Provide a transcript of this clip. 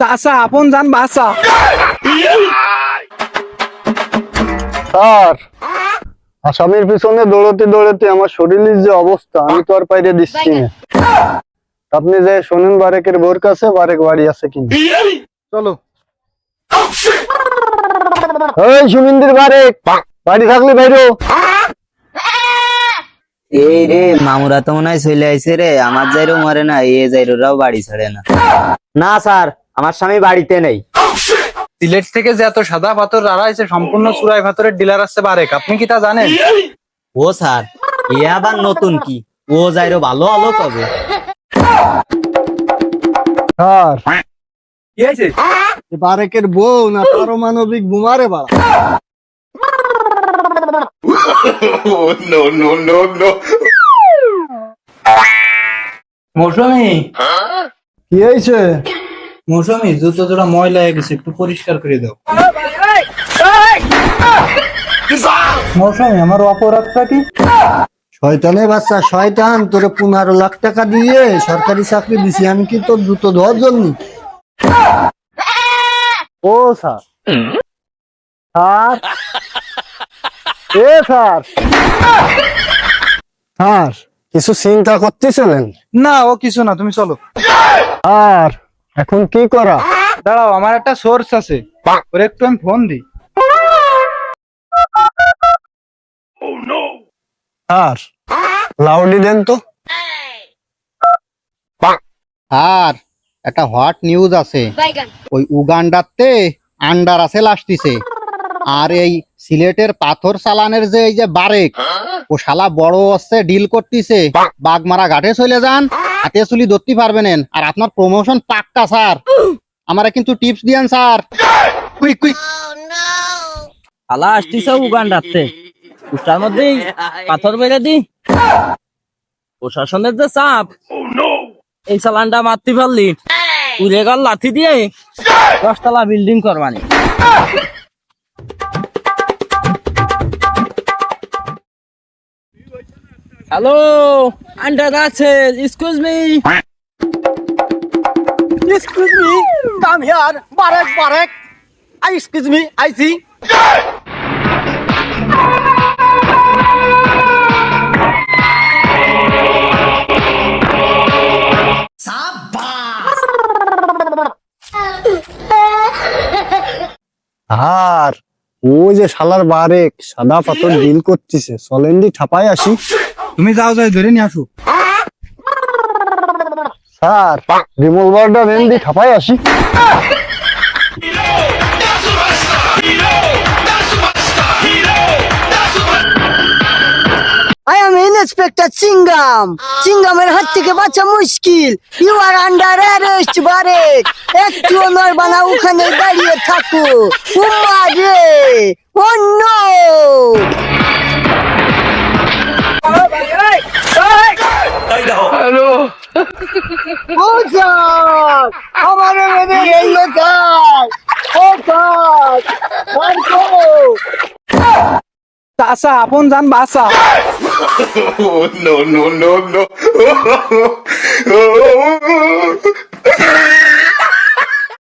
চাষা আপন জান বাসা স্যার আসামির পিছনে দৌড়তে দৌড়তে আমার শরীরের যে অবস্থা আমি তো আর পাইরে দিচ্ছি না। আপনি যে শোনেন বারেকের বোর কাছে বারেক বাড়ি আছে কিনা। চলো। ওই সুমিন্দির বারেক বাড়ি থাকলে বাইরো। এই রে মামুরা তো মনে হয় চলে আইছে রে। আমার যাইরো মরে না এ যাইরোরাও বাড়ি ছাড়ে না। না স্যার আমার স্বামী বাড়িতে নেই। সিলেট থেকে যে এত সাদা পাথর রাড়া হয়েছে সম্পূর্ণ চুরাই পাথরের ডিলার আসছে বারেক। আপনি কি তা জানেন? ও স্যার এ আবার নতুন কি? ও যাইরো ভালো আলো কবে স্যার কি হয়েছে? বারেকের বউ না পারমাণবিক বোমারে বাড়া। মৌসুমি। কি হয়েছে? মৌসুমি জুতো জোড়া ময়লা হয়ে গেছে একটু পরিষ্কার করে দাও। মৌসুমি আমার অপরাধটা কি? শয়তানের বাচ্চা শয়তান তোরে পনেরো লাখ টাকা দিয়ে সরকারি চাকরি দিছি আমি কি তোর জুতো ধোয়ার জন্য? ও স্যার। স্যার? এ স্যার। স্যার কিছু চিন্তা করতেছিলেন? না ও কিছু না তুমি চলো। আর এখন কি করা? দাঁড়াও আমার একটা সোর্স আছে। ওর একটু আমি ফোন দিই। স্যার লাউডি দেন তো। আর একটা হট নিউজ আছে। ওই উগান্ডাতে আন্ডার আছে লাস্টিছে আর এই সিলেটের পাথর চালানের যে এই যে বারেক ও শালা বড় হচ্ছে ডিল করতেছে। বাগমারা ঘাটে চলে যান হাতে চুলি ধরতে পারবেন আর আপনার প্রমোশন পাক্কা স্যার। আমারে কিন্তু টিপস দিয়েন স্যার। কুইক কুইক আলা আসতিছে উগান্ডাতে। উষ্টার মধ্যেই পাথর বেড়ে দি। প্রশাসনের যে চাপ এই চালানটা মারতে পারলি। উড়ে গেল লাথি দিয়ে দশতলা বিল্ডিং করবানি। হ্যালো আন্ডার আছে excuse me excuse me come here Barek Barek I excuse me I see আর ওই যে শালার বারেক সাদা পাথর ডিল করতেছে চলেন্ডি ঠাপাই আসি। তুমি যাও যাই ধরে নিয়ে আসো। স্যার রিমলভারটা রেন্ডি ঠাপাই আসি। I am Inspector চিঙ্গামের হাত থেকে বাঁচা মুশকিল। You are under arrest Barek একটু নড়বা না ওখানে দাঁড়িয়ে থাকো। উম্মা রে ও নো ও স্যার আমার মেরে গেল স্যার ও স্যার মারকো চাষা আপন জান বাসা নো নো নো no.